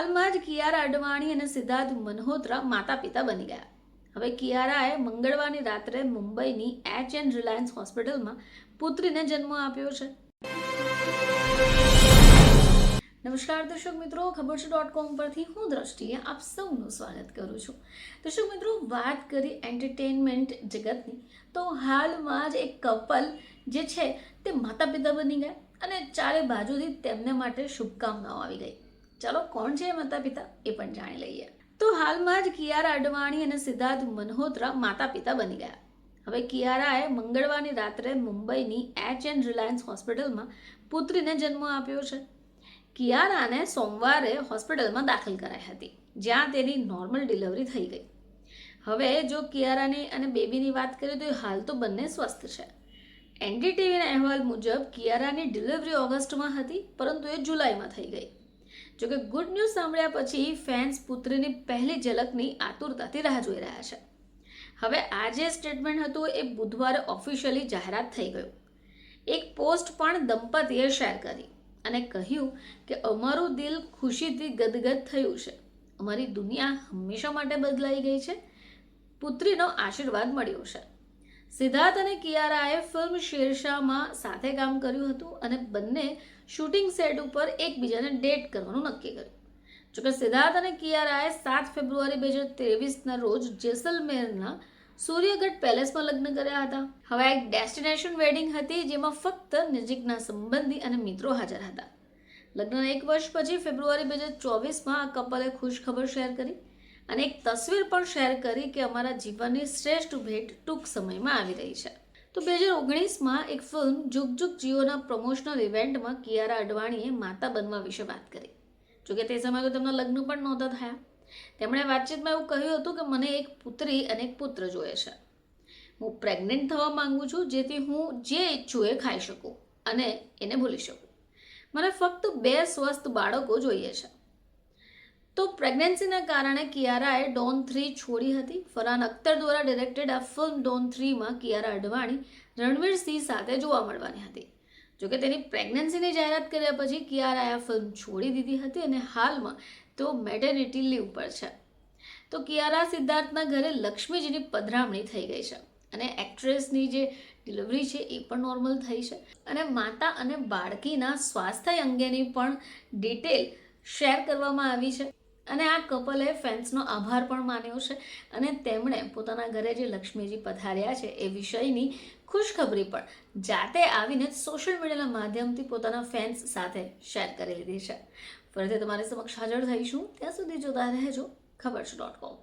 હાલમાં જ કિયારા અડવાણી અને સિદ્ધાર્થ મલ્હોત્રા માતા પિતા બની ગયા. હવે કિયારાએ મંગળવારની રાત્રે મુંબઈની એચ એન રિલાયન્સ હોસ્પિટલમાં પુત્રીને જન્મ આપ્યો છે. નમસ્કાર દર્શક મિત્રો, ખબર છે ડોટ કોમ પરથી હું દ્રષ્ટિએ આપ સૌનું સ્વાગત કરું છું. દર્શક મિત્રો, વાત કરી એન્ટરટેનમેન્ટ જગતની, તો હાલમાં જ એક કપલ જે છે તે માતા પિતા બની ગયા અને ચારે બાજુથી તેમને માટે શુભકામનાઓ આવી ગઈ. ચાલો કોણ છે માતા પિતા એ પણ જાણી લઈએ. તો હાલમાં જ કિયારા અડવાણી અને સિદ્ધાર્થ મનહોત્રા માતા પિતા બની ગયા. હવે કિયારાએ મંગળવારની રાત્રે મુંબઈની એચ એન્ડ રિલાયન્સ હોસ્પિટલમાં પુત્રીને જન્મ આપ્યો છે. કિયારાને સોમવારે હોસ્પિટલમાં દાખલ કરાઈ હતી, જ્યાં તેની નોર્મલ ડિલિવરી થઈ ગઈ. હવે જો કિયારાની અને બેબીની વાત કરીએ તો હાલ તો બંને સ્વસ્થ છે. એનડીટીવીના અહેવાલ મુજબ કિયારાની ડિલિવરી ઓગસ્ટમાં હતી, પરંતુ એ જુલાઈમાં થઈ ગઈ. જોકે ગુડ ન્યૂઝ સાંભળ્યા પછી ફેન્સ પુત્રીની પહેલી ઝલકની આતુરતાથી રાહ જોઈ રહ્યા છે. હવે આ જે સ્ટેટમેન્ટ હતું એ બુધવારે ઓફિશિયલી જાહેરાત થઈ ગયું. એક પોસ્ટ પણ દંપતીએ શેર કરી અને કહ્યું કે અમારું દિલ ખુશીથી ગદગદ થયું છે. અમારી દુનિયા હંમેશા માટે બદલાઈ ગઈ છે. પુત્રીનો આશીર્વાદ મળ્યો છે. સિદ્ધાર્થ અને કિયારાએ ફિલ્મ શેરશાહમાં સાથે કામ કર્યું હતું અને બંને શૂટિંગ સેટ ઉપર એકબીજાને ડેટ કરવાનું નક્કી કર્યું. જોકે સિદ્ધાર્થ અને કિયારાએ સાત ફેબ્રુઆરી બે હજાર ત્રેવીસના રોજ જેસલમેરના સૂર્યગઢ પેલેસમાં લગ્ન કર્યા હતા. હવે એક ડેસ્ટિનેશન વેડિંગ હતી જેમાં ફક્ત નજીકના સંબંધી અને મિત્રો હાજર હતા. લગ્ન એક વર્ષ પછી ફેબ્રુઆરી બે હજાર ચોવીસમાં આ કપલે ખુશખબર શેર કરી. અને એક તસવીર પણ શેર કરી કે અમારા જીવનની શ્રેષ્ઠ ભેટ ટૂંક સમયમાં આવી રહી છે. તો બે હજાર ઓગણીસમાં એક ફિલ્મ જુગ જુગ જીઓના પ્રમોશનલ ઇવેન્ટમાં કિયારા અડવાણીએ માતા બનવા વિશે વાત કરી. જોકે તે સમયે તેમના લગ્ન પણ નહોતા થયા. તેમણે વાતચીતમાં એવું કહ્યું હતું કે મને એક પુત્રી અને એક પુત્ર જોઈએ છે. હું પ્રેગ્નન્ટ થવા માંગુ છું, જેથી હું જે ઈચ્છું એ ખાઈ શકું અને એને ભૂલી શકું. મને ફક્ત બે સ્વસ્થ બાળકો જોઈએ છે. તો પ્રેગ્નન્સીના કારણે કિયારાએ ડોન થ્રી છોડી હતી. ફરહાન અખ્તર દ્વારા ડિરેક્ટેડ આ ફિલ્મ ડોન થ્રીમાં કિયારા અડવાણી, રણવીર સિંહ સાથે જોવા મળવાની હતી. જોકે તેની પ્રેગ્નન્સીની જાહેરાત કર્યા પછી કિયારાએ આ ફિલ્મ છોડી દીધી હતી અને હાલમાં તેઓ મેટર્નિટી લીવ પર છે. તો કિયારા સિદ્ધાર્થના ઘરે લક્ષ્મીજીની પધરામણી થઈ ગઈ છે અને એક્ટ્રેસની જે ડિલિવરી છે એ પણ નોર્મલ થઈ છે અને માતા અને બાળકીના સ્વાસ્થ્ય અંગેની પણ ડિટેલ શેર કરવામાં આવી છે. અને આ કપલે ફેન્સનો આભાર પણ માન્યો છે અને તેમણે પોતાના ઘરે જે લક્ષ્મીજી પધાર્યા છે એ વિષયની ખુશખબરી પણ જાતે આવીને સોશિયલ મીડિયાના માધ્યમથી પોતાના ફેન્સ સાથે શેર કરી લીધી છે. ફરીથી તમારી સમક્ષ હાજર થઈશું. ત્યાં સુધી જોતા રહેજો. ખબર છે ડોટ કોમ